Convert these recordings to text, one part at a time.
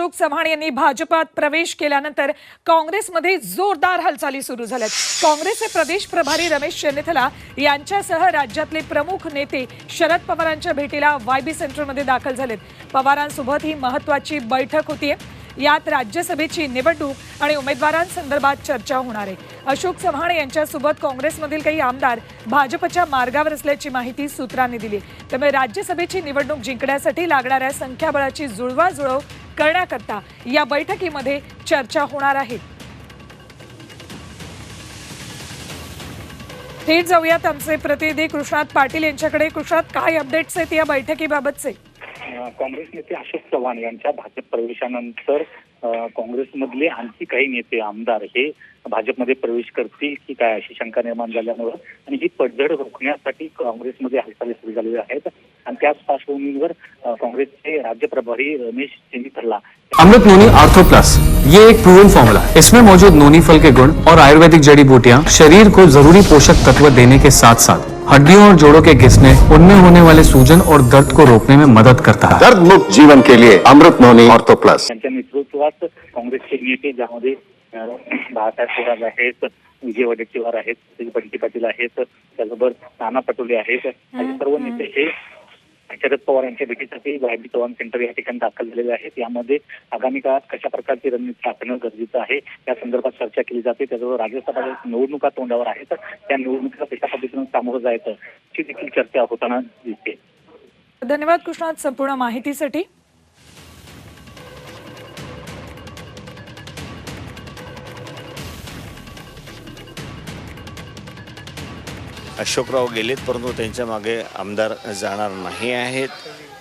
अशोक चव्हाण यांनी भाजपात प्रवेश केल्यानंतर काँग्रेसमध्ये जोरदार हालचाली सुरू झाल्यात. काँग्रेसचे प्रदेश प्रभारी रमेश चन्नेथला यांच्यासह राज्यातले प्रमुख नेते शरद पवारांच्या भेटीला वायबी सेंटरमध्ये दाखल झालेत. पवारांसोबत ही महत्वाची बैठक होतीये यात राज्यसभेची निवडणूक आणि उमेदवारांसंदर्भात चर्चा होणार आहे. अशोक चव्हाण यांच्यासोबत काँग्रेसमधील काही आमदार भाजपच्या मार्गावर असल्याची माहिती सूत्रांनी दिली. त्यामुळे राज्यसभेची निवडणूक जिंकण्यासाठी लागणाऱ्या संख्याबळाची जुळवाजुळव करण्याकरता या बैठकीमध्ये चर्चा होणार आहे. थेट जाऊयात आमचे प्रतिनिधी कृष्णात पाटील यांच्याकडे. कृष्णात काय अपडेट्स आहेत या बैठकीबाबतचे? काँग्रेस नेते अशोक चव्हाण यांच्या भाजप प्रवेशानंतर काँग्रेसमधले आणखी काही नेते आमदार हे भाजपमध्ये प्रवेश करतील की काय अशी शंका निर्माण झाल्यामुळं? आणि ही पडझड रोखण्यासाठी काँग्रेसमध्ये हालचाली सुरू झालेल्या आहेत. आणि त्याच पार्श्वभूमीवर काँग्रेसचे राज्य प्रभारी Ramesh Chennithala Amrit noni ortho plus ये एक प्रूवन फॉर्मूला इसमें मौजूद नोनी फल के गुण और आयुर्वेदिक जड़ी बूटियां शरीर को जरूरी पोषक तत्व देने के साथ साथ हड्डियों और जोड़ों के घिसने उनमें होने वाले सूजन और दर्द को रोकने में मदद करता है। दर्द मुक्त जीवन के लिए अमृत मोहनी और तो प्लस त्यांच्या नेतृत्वात काँग्रेसचे नेते ज्यामध्ये बाळासाहेब थोरात आहेत विजय वडेट्टीवार आहेत बंटी पाटील आहेत त्याचबरोबर नाना पटोले आहेत असे सर्व नेते हे शरद पवार यांच्या भेटीसाठी वायबी चव्हाण सेंटर या ठिकाणी दाखल झालेले आहेत. यामध्ये आगामी काळात कशा प्रकारची रणनीती आखणं गरजेचं आहे या संदर्भात चर्चा केली जाते. त्याचबरोबर राज्यसभा निवडणुका तोंडावर आहेत. त्या निवडणुकीला कशा पद्धतीनं सामोरं जायचं याची देखील चर्चा होताना दिसते. धन्यवाद कृष्णात संपूर्ण माहितीसाठी. अशोकराव गेलेत परंतु त्यांच्या मागे आमदार जाणार नाही आहेत.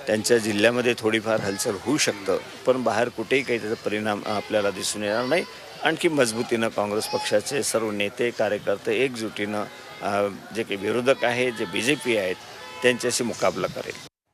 त्यांच्या जिल्ह्यामध्ये थोडीफार हालचाल होऊ शकतं पण बाहेर कुठेही काही त्याचा परिणाम आपल्याला दिसून येणार नाही. आणखी मजबूतीनं काँग्रेस पक्षाचे सर्व नेते कार्यकर्ते एकजुटीनं जे काही विरोधक आहेत जे बी जे पी आहेत त्यांच्याशी मुकाबला करेल.